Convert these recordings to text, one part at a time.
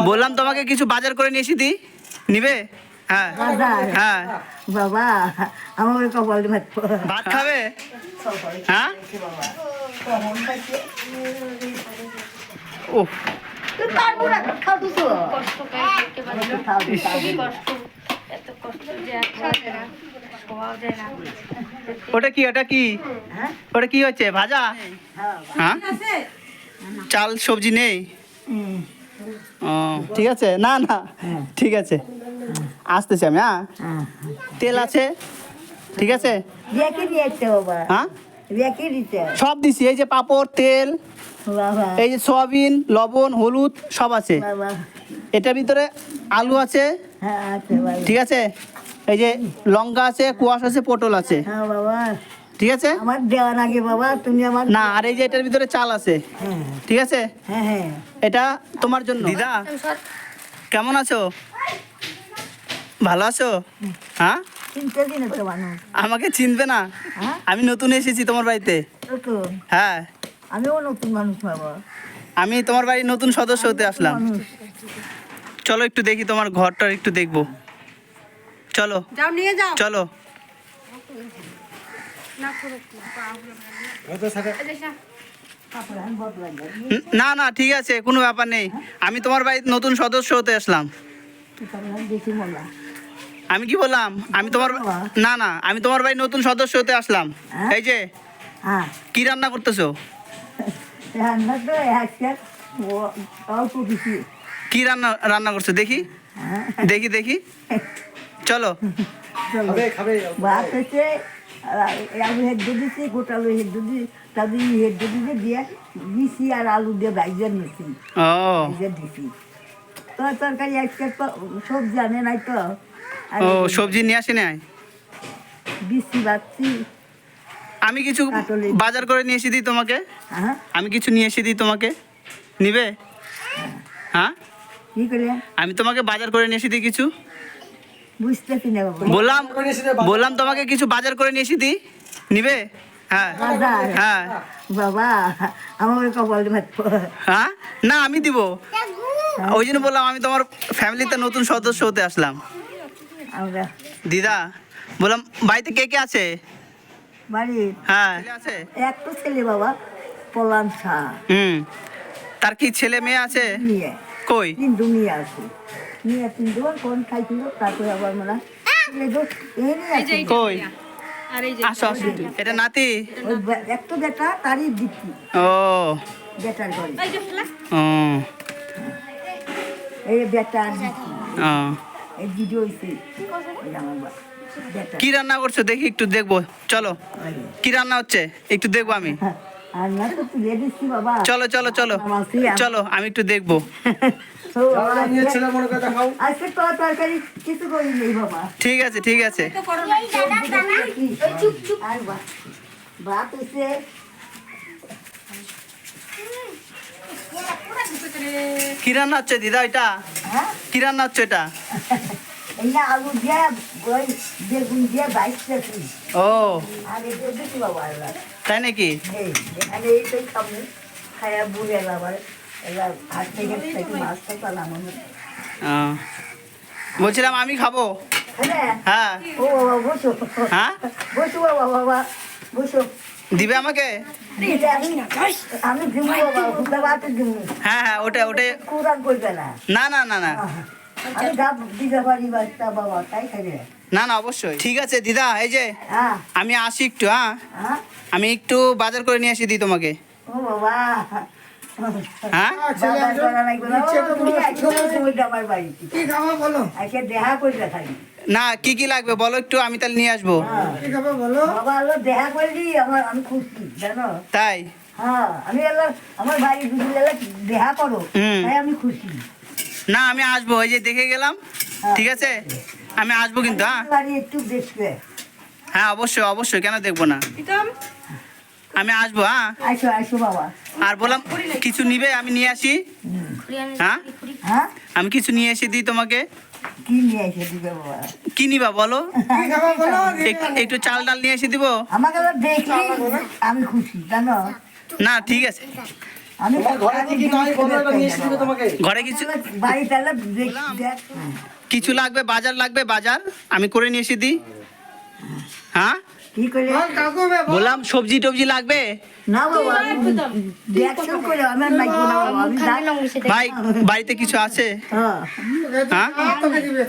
বললাম তোমাকে কিছু বাজার করে নিয়ে এসি দি নিবে? হ্যাঁ। হ্যাঁ। বাবা আমার কপাল ভাত ভাত খাবে? হ্যাঁ? ও ওটা কি ওটা কি? হ্যাঁ? ওটা কি হচ্ছে ভাজা? হ্যাঁ হ্যাঁ? চাল সবজি নেই? ও ঠিক আছে? না না ঠিক আছে। আসতেছি আমি হ্যাঁ? তেল আছে? ঠিক আছে? হ্যাঁ? সব দিছি এই যে পাপড় তেল এই যে সয়াবিন লবণ হলুদ সব আছে। এটার ভিতরে আলু আছে। হ্যাঁ ঠিক আছে? এই যে লঙ্কা আছে কুয়াশ আছে পটল আছে। হ্যাঁ ঠিক আছে? আমার দেওয়া নাকি বাবা তুমি আমার না আর এই যে এটার ভিতরে চাল আছে। হ্যাঁ। ঠিক আছে? হ্যাঁ হ্যাঁ। এটা তোমার জন্য। দিদা। কেমন আছো? ভালো আছো? হ্যাঁ? আমাকে চিনবে না। হ্যাঁ? আমি নতুন এসেছি তোমার বাড়িতে। হ্যাঁ। আমিও নতুন মানুষ বাবা। আমি তোমার বাড়ির নতুন সদস্য হতে আসলাম। চলো একটু দেখি তোমার ঘরটা একটু দেখব। চলো। যাও নিয়ে যাও। চলো কাপড় আমি বদলাই যাই ন- না না ঠিক আছে কোনো ব্যাপার নেই। আমি তোমার বাড়ির নতুন সদস্য হতে আসলাম। আমি কি বললাম? আমি তোমার না না আমি তোমার বাড়ির নতুন সদস্য হতে আসলাম। হ্যাঁ? এই যে হ্যাঁ। কি রান্না করতেছো? কি রান্না রান্না করছ? দেখি। হ্যাঁ। দেখি দেখি। চলো। হচ্ছে আর আলু হেড দিয়েছি গোটা আলু হেড দিয়েছি তাদের হেড দিয়ে দিয়ে দিছি আর আলু দিয়ে ভাইজার ভাইজার দিছি তো তরকারি আজকে সবজি আনে নাই তো ও সবজি নিয়ে আসে নাই? বিসি বাচ্ছি আমি কিছু। বাজার করে নিয়ে এসে দিই তোমাকে। হ্যাঁ আমি কিছু নিয়ে এসে দিই তোমাকে। নিবে? হ্যাঁ? কি করে আমি তোমাকে বাজার করে নিয়ে এসে দিই কিছু। বুঝতেছি না বাবা বললাম বললাম তোমাকে কিছু বাজার করে নিয়ে এসে দিই। নিবে? হ্যাঁ। হ্যাঁ। বাবা আমার কপাল ভাত হ্যাঁ? না আমি দিব। ওই জন্য বললাম আমি তোমার ফ্যামিলিতে নতুন সদস্য হতে আসলাম। দিদা বললাম বাড়িতে কে কে আছে? বাড়ির হ্যাঁ। আছে? একটা ছেলে বাবা পলান শাহ। হুম। তার কি ছেলে মেয়ে আছে? নিয়ে কই? কিন্তু নিয়ে আছে। নিয়ে কোন খাইছিল তারপরে আবার। কই? আসো আসো। এটা নাতি? বেটা তারই দিচ্ছি ও। বেটার ঘরে। এই এই ভিডিও হয়েছে কি রান্না করছ? দেখি একটু দেখব। চলো। কি রান্না হচ্ছে? একটু দেখব আমি। চলো চলো চলো। চলো আমি একটু দেখব। ঠিক আছে ঠিক আছে। ভাত হচ্ছে কি রান্না হচ্ছে দিদা এটা হ্যাঁ? কি রান্না হচ্ছে এটা আলু দিয়ে বেগুন দিয়ে ও। তাই নাকি? খায়া বুড়ে আবার বলছিলাম আমি খাব। হ্যাঁ। হ্যাঁ। ও বাবা বসো। হ্যাঁ? বসো বাবা বাবা বসো। দিবে আমাকে? হ্যাঁ হ্যাঁ ওটা ওটা না। না না না না। আমি ডাব দিতে পারি বাচ্চা বাবা তাই খাবে। না না অবশ্যই। ঠিক আছে দিদা এই যে হ্যাঁ। আমি আসি একটু হ্যাঁ? হ্যাঁ? আমি একটু বাজার করে নিয়ে আসি দিই তোমাকে। ও বাবা। হ্যাঁ? না। কি খাব বলো? আজকে দেখা করবে খালি না কি কি লাগবে? বলো একটু আমি তাহলে নিয়ে আসব। হ্যাঁ। কি খাব বলো? বাবা আল্লাহ দেখা করলি আমার আমি খুশি জানো? তাই? হ্যাঁ আমি আমার বাড়ি দেখা করো তাই আমি খুশি। না আমি আসব ওই যে দেখে গেলাম। ঠিক আছে? আমি আসব কিন্তু হ্যাঁ? বাড়ি একটু দেখবে। হ্যাঁ অবশ্যই অবশ্যই কেন দেখব না? আমি আসব হ্যাঁ? বাবা। আর বললাম কিছু নিবে? আমি নিয়ে আসি। হ্যাঁ? হ্যাঁ? আমি কিছু নিয়ে এসে দিই তোমাকে। কি নিয়ে এসে দিবে বাবা? কি নিবা বলো? কি খাব বলো? এক- একটু চাল ডাল নিয়ে এসে দিব? আমাকে আবার আমি খুশি জানো? না ঠিক আছে। ঘরে কিছু হ্যাঁ। কিছু লাগবে বাজার লাগবে বাজার। আমি করে নিয়ে এসে দিই। হ্যাঁ? কি করে? বললাম সবজি টবজি লাগবে? না বাবা দেখছ করে ভাই বাড়িতে কিছু আছে? হ্যাঁ। হ্যাঁ?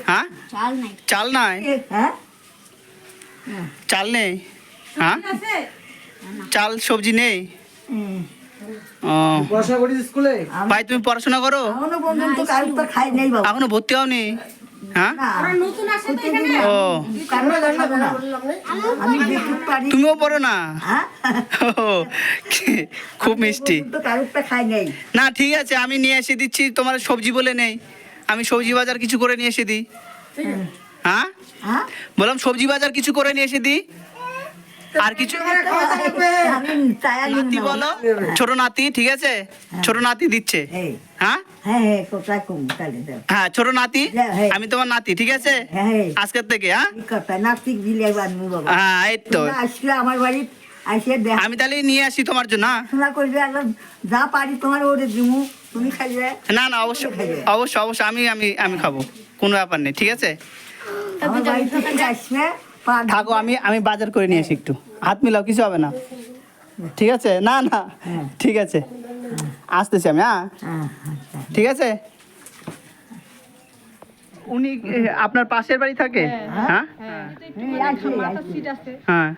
হ্যাঁ চাল নাই। চাল নাই? হ্যাঁ? চাল নেই? হ্যাঁ? চাল সবজি নেই? ভাই তুমি পড়াশোনা করো? এখনও পর্যন্ত কারোর তো খাই নাই বাবা। এখনও ভর্তি হওনি? হ্যাঁ? ও। কারোর খাব না। আমি যেটুক পারি তুমিও পড়ো না? হ্যাঁ? খুব মিষ্টি। তো কারোরটা খাই নাই। না ঠিক আছে আমি নিয়ে এসে দিচ্ছি তোমার সবজি বলে নেই। আমি সবজি বাজার কিছু করে নিয়ে এসে দিই। হ্যাঁ? হ্যাঁ? বললাম সবজি বাজার কিছু করে নিয়ে এসে দিই। আর কিছু নাতি বলো ছোট নাতি ঠিক আছে? ছোট নাতি দিচ্ছে। হ্যাঁ? হ্যাঁ হ্যাঁ হ্যাঁ হ্যাঁ ছোট নাতি হ্যাঁ, হ্যাঁ। আমি তোমার নাতি ঠিক আছে? হ্যাঁ হ্যাঁ। আজকের থেকে হ্যাঁ? হ্যাঁ এই তো। আমার বাড়ি আমি তাহলে নিয়ে আসি তোমার জন্য হ্যাঁ? যা পারি তোমার ওরে দিমু। তুমি খাইবে? না না অবশ্যই অবশ্যই অবশ্যই আমি আমি আমি খাব। কোনো ব্যাপার নেই ঠিক আছে? থেকে আমি আমি বাজার করে নিয়ে আসি একটু। হাত মিলাও কিছু হবে না। ঠিক আছে? না না। ঠিক আছে। আসতেছি আমি হ্যাঁ। হ্যাঁ আচ্ছা। ঠিক আছে? উনি আপনার পাশের বাড়ি থাকে? হ্যাঁ আছে হ্যাঁ?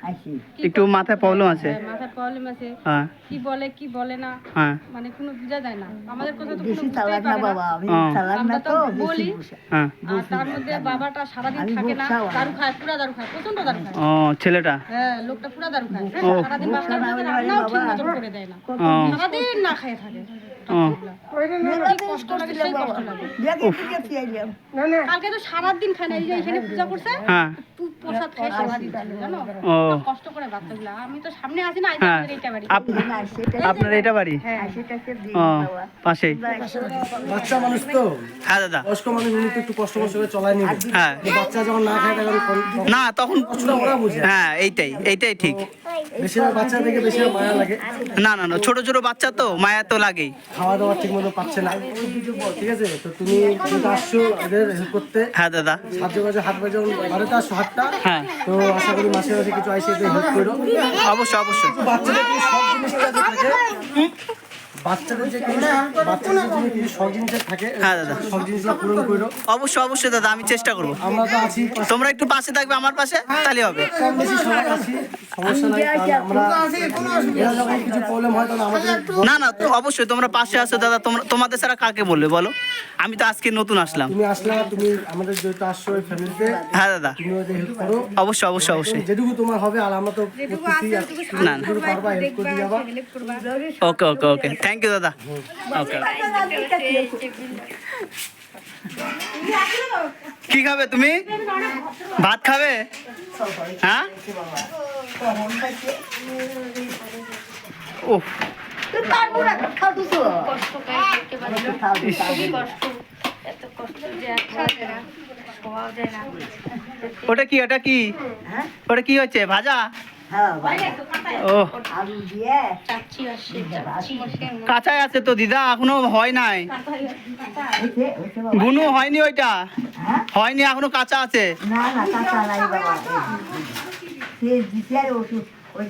একটু মাথায় প্রবলেম আছে। হ্যাঁ, প্রবলেম আছে। হ্যাঁ। কি বলে কি বলে না হ্যাঁ। মানে কোনো বোঝা যায় না। আমাদের কথা তো বেশি চালাক না বাবা আমি হ্যাঁ। চালাক না তো তো বলি। হ্যাঁ। আর তার মধ্যে বাবাটা থাকে না। দারু খায় পুরা দারু খায় প্রচণ্ড দারু খায়। ও ছেলেটা? হ্যাঁ লোকটা পুরা দারু খায়। ও। সারাদিন বাচ্চার না, মধ্যে রান্নাও ঠিক বাবা। করে দেয় না। ও। সারাদিন না খেয়ে থাকে। কালকে তো খায় না এই যে এখানে পূজা করছে হ্যাঁ। প্রসাদ খেয়ে সমাধি দিল জানো কষ্ট করে বাচ্চাগুলো আমি তো সামনে আছি না হ্যাঁ। আমাদের এইটা বাড়ি? আপনার এটা বাড়ি পাশেই। বাচ্চা মানুষ তো। হ্যাঁ দাদা। বয়স্ক মানুষ উনি তো একটু কষ্ট কষ্ট করে চলাই নিবে। হ্যাঁ। বাচ্চা যখন না খায় তখন না তখন ওরা বুঝে হ্যাঁ এইটাই এইটাই ঠিক। না না না ছোট ছোট বাচ্চা তো মায়া তো লাগেই। খাওয়া দাওয়া ঠিক মতো পাচ্ছে না। ঠিক আছে? তো তুমি আসছো এদের হেল্প করতে হ্যাঁ দাদা। সাহায্য করছ হাত বাজে বাড়িতে আসছো হাতটা হ্যাঁ। তো আশা করি মাসে মাসে কিছু আইসে হেল্প করো। অবশ্যই অবশ্যই। বাচ্চাদের সব জিনিসটা থাকে বাচ্চাদের যে বাচ্চাদের যে কিছু শখ জিনিসের থাকে হ্যাঁ, দাদা। সব জিনিসগুলো পূরণ করো অবশ্যই অবশ্যই দাদা আমি চেষ্টা করব। আমরা তো আছি। তোমরা একটু পাশে থাকবে আমার পাশে তাহলে হবে। না না তো অবশ্যই তোমরা পাশে আছো দাদা তোমরা তোমাদের ছাড়া কাকে বলবে বলো? আমি তো আজকে নতুন আসলাম। তুমি আসলা তুমি আমাদের যেহেতু আসছো ফ্যামিলিতে হ্যাঁ দাদা। তুমি ওদের হেল্প করো। অবশ্যই অবশ্যই অবশ্যই। যেটুকু তোমার হবে আর আমরা তো না, না। যেটুকু পারবা হেল্প করে দিয়ে যাবা। ওকে ওকে ওকে। থ্যাংক ইউ দাদা। ওকে কি খাবে তুমি? ভাত খাবে? হ্যাঁ? ও ওটা কি ওটা কি? ওটা কি হচ্ছে ভাজা? হ্যাঁ কাঁচাই আছে তো দিদা এখনও হয় নাই বুনু হয়নি ওইটা হ্যাঁ হয়নি এখনও কাঁচা আছে না না কাঁচা নাই বাবা সে দিতে আর ওষুধ ওই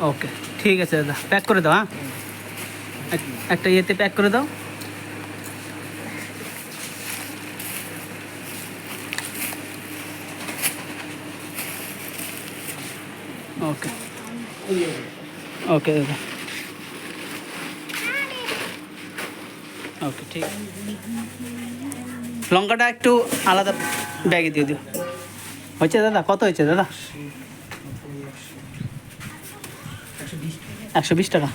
ওকে ঠিক আছে দাদা। প্যাক করে দাও হ্যাঁ? এক- একটা ইয়েতে প্যাক করে দাও। ওকে ওকে দাদা ওকে ঠিক লঙ্কাটা একটু আলাদা ব্যাগে দিয়ে দিও। হয়েছে দাদা? কত হয়েছে দাদা? একশো বিশ টাকা।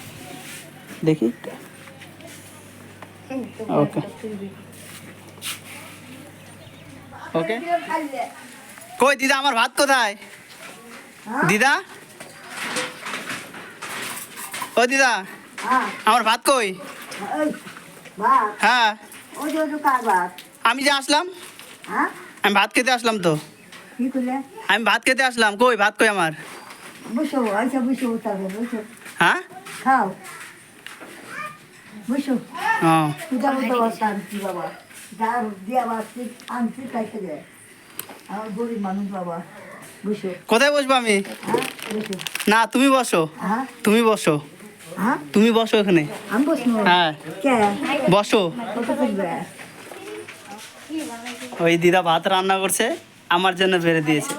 দেখি। ওকে ওকে কই, দিদা, আমার ভাত কোথায়? দিদা? ও দিদা হ্যাঁ। আমার ভাত কই? হ্যাঁ। আমি যে আসলাম হ্যাঁ? আমি ভাত খেতে আসলাম তো। আমি ভাত খেতে আসলাম কই ভাত কই আমার? হ্যাঁ? খাও। বসো। পূজা মতো আনছি বাবা। যা দিয়ে আবার আনছি খাইতে দেয় আমার গরিব মানুষ বাবা। বসো। কোথায় বসবো আমি? হ্যাঁ না তুমি বসো। তুমি বসো। তুমি বসো এখানে। হ্যাঁ। বসো। ওই দিদা ভাত রান্না করছে আমার জন্য বেড়ে দিয়েছে।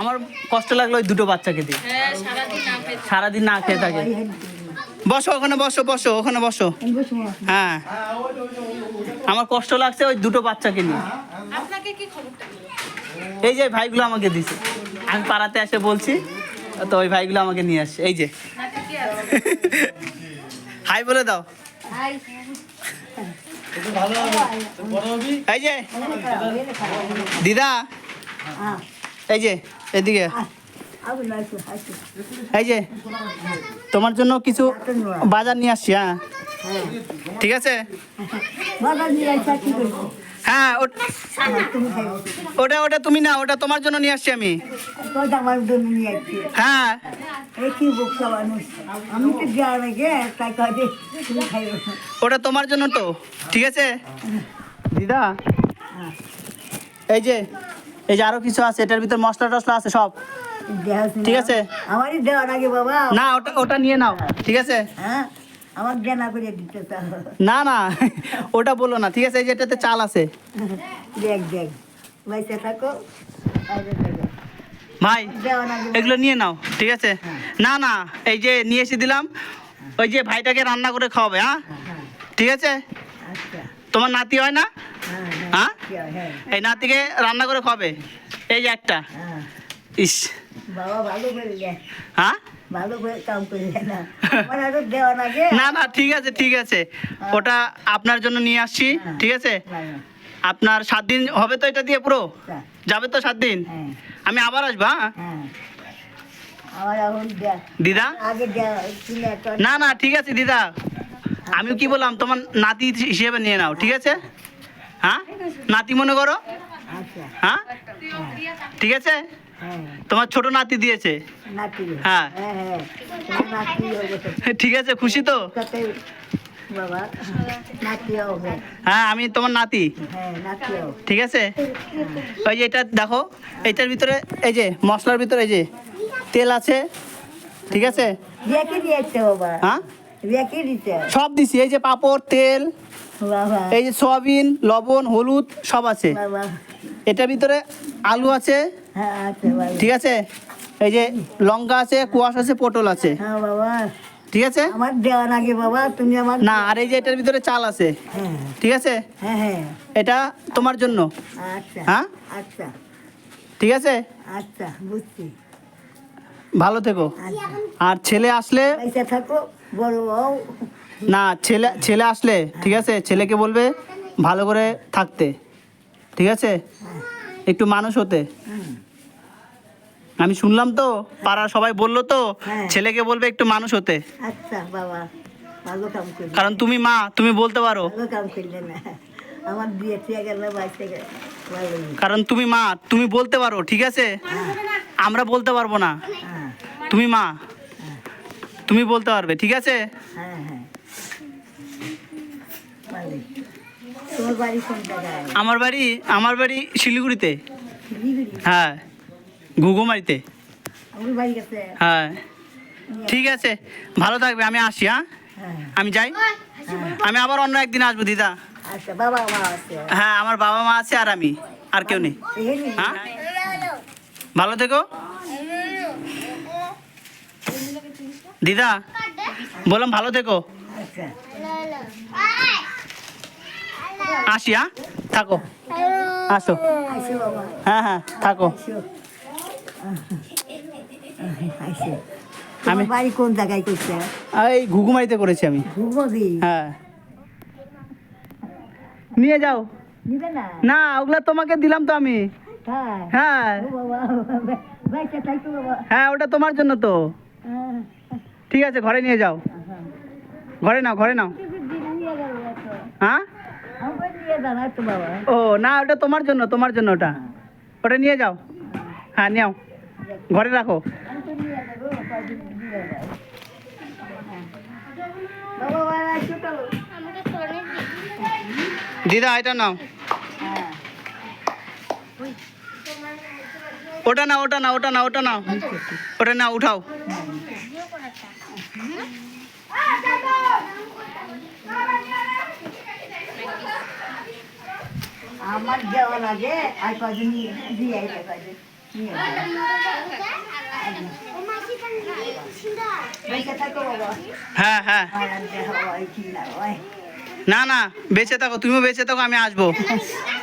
আমার কষ্ট লাগল ওই দুটো বাচ্চাকে দিয়ে হ্যাঁ সারাদিন না খেয়ে থাকে। বসো ওখানে বসো বসো ওখানে বসো। হ্যাঁ। আমার কষ্ট লাগছে ওই দুটো বাচ্চাকে নিয়ে। আপনাকে কি খবরটা? এই যে ভাইগুলো আমাকে দিছে। আমি পাড়াতে এসে বলছি তো ওই ভাইগুলো আমাকে নিয়ে আসছে এই যে। হাই বলে দাও। এই যে। দিদা। এই যে, এদিকে। আসো আসো এই যে, তোমার জন্য কিছু বাজার নিয়ে আসছি হ্যাঁ। ঠিক আছে? হ্যাঁ ওটা ওটা তুমি না ওটা তোমার জন্য নিয়ে আসছি আমি। হ্যাঁ। ওটা তোমার জন্য তো ঠিক আছে? দিদা? এই যে এই যে আরও কিছু আছে এটার ভিতর মশলা টসলা আছে সব। ঠিক আছে। আমারই দেওয়ার আগে বাবা। না ওটা ওটা নিয়ে নাও ঠিক আছে? হ্যাঁ। আমার জানা করে দিতে না না ওটা বলো না ঠিক আছে এই যে এটাতে চাল আছে। দেখ দেখ বাইসে থাকো ভাই এগুলো নিয়ে নাও ঠিক আছে? না না এই যে নিয়ে এসে দিলাম ওই যে ভাইটাকে রান্না করে খাওয়াবে হ্যাঁ? ঠিক আছে? আচ্ছা। তোমার নাতি হয় না? হ্যাঁ হ্যাঁ হ্যাঁ? হ্যাঁ এই নাতিকে রান্না করে খাবে এই যে একটা। হ্যাঁ। ইস। বাবা ভালো হ্যাঁ? ভালো করে কাম করে না আমার আরও দেওয়ার আগে না না ঠিক আছে ঠিক আছে। ওটা আপনার জন্য নিয়ে আসছি ঠিক আছে? না, না, আপনার সাত দিন হবে তো এটা দিয়ে পুরো? যাবে তো সাত দিন? হ্যাঁ। আমি আবার আসব হ্যাঁ? হ্যাঁ। দিদা? না না ঠিক আছে দিদা। আমি কি বললাম তোমার নাতি হিসেবে নিয়ে নাও ঠিক আছে? হ্যাঁ? নাতি মনে করো? আচ্ছা। হ্যাঁ? ঠিক আছে? হ্যাঁ তোমার ছোট নাতি দিয়েছে? হ্যাঁ। হ্যাঁ হ্যাঁ। ঠিক আছে খুশি তো? হ্যাঁ আমি তোমার নাতি। হ্যাঁ ঠিক আছে? ওই যে এটা দেখো এটার ভিতরে এই যে মশলার ভিতরে এই যে তেল আছে ঠিক আছে? হ্যাঁ। সব দিছি এই যে পাপড় তেল এই যে সয়াবিন লবণ হলুদ সব আছে। এটার ভিতরে আলু আছে হ্যাঁ ঠিক আছে? এই যে লঙ্কা আছে কুয়াশ আছে পটল আছে। হ্যাঁ বাবা। ঠিক আছে? আমার দেওয়া নাকি বাবা তুমি আমার না আর এই যে এটার ভিতরে চাল আছে। হ্যাঁ। ঠিক আছে? হ্যাঁ হ্যাঁ। এটা তোমার জন্য। আচ্ছা। হ্যাঁ? আচ্ছা। ঠিক আছে? আচ্ছা বুঝছি। ভালো থেকো। আচ্ছা। আর ছেলে আসলে থাকো বড় না ছেলে ছেলে আসলে ঠিক আছে? ছেলেকে বলবে ভালো করে থাকতে। ঠিক আছে? একটু মানুষ হতে। আমি শুনলাম তো পাড়ার সবাই বলল তো হ্যাঁ। ছেলেকে বলবে একটু মানুষ হতে। আচ্ছা বাবা ভালো কাম করলে। কারণ তুমি মা তুমি বলতে পারো। ভালো কাম করলে না। আমার বিয়ে গেল গেল কারণ তুমি মা তুমি বলতে পারো ঠিক আছে? আমরা বলতে পারব না। হ্যাঁ। তুমি মা। তুমি বলতে পারবে ঠিক আছে? হ্যাঁ হ্যাঁ ভালো তোমার বাড়ি কোন জায়গায় আমার বাড়ি আমার বাড়ি শিলিগুড়িতে। হ্যাঁ ঘুঘুমারিতে। আমার বাড়ি কাছে হ্যাঁ। ঠিক আছে ভালো থাকবে আমি আসি হ্যাঁ? হ্যাঁ। আমি যাই। আমি আবার অন্য একদিন আসব দিদা। আচ্ছা হ্যাঁ আমার বাবা মা আছে আর আমি আর কেউ নেই। হ্যাঁ? ভালো থেকো। দিদা বললাম ভালো থেকো। আচ্ছা। আসি হ্যাঁ থাকো। আসো। হ্যাঁ হ্যাঁ থাকো। আমি- বাড়ি কোন জায়গায় করছে এই ঘুঘুমারিতে করেছি আমি। হ্যাঁ। নিয়ে যাও। না? ওগুলা তোমাকে দিলাম তো আমি। হ্যাঁ। হ্যাঁ ওটা তোমার জন্য তো। হ্যাঁ। ঠিক আছে ঘরে নিয়ে যাও। ঘরে নাও ঘরে নাও। হ্যাঁ আমার নিয়ে দাঁড়া তো বাবা ও না ওটা তোমার জন্য তোমার জন্য ওটা। ওটা নিয়ে যাও। হ্যাঁ নিও ঘরে রাখো। দিদা এটা নাও। হ্যাঁ ওটা না ওটা না ওটা না ওটা নাও। ওটা না উঠাও। আমার দেওয়া লাগে আর কদিন দিয়ে আইতে কদিন হ্যাঁ হ্যাঁ। হয় হয়। না না বেঁচে থাকো তুমিও বেঁচে থাকো আমি আসব।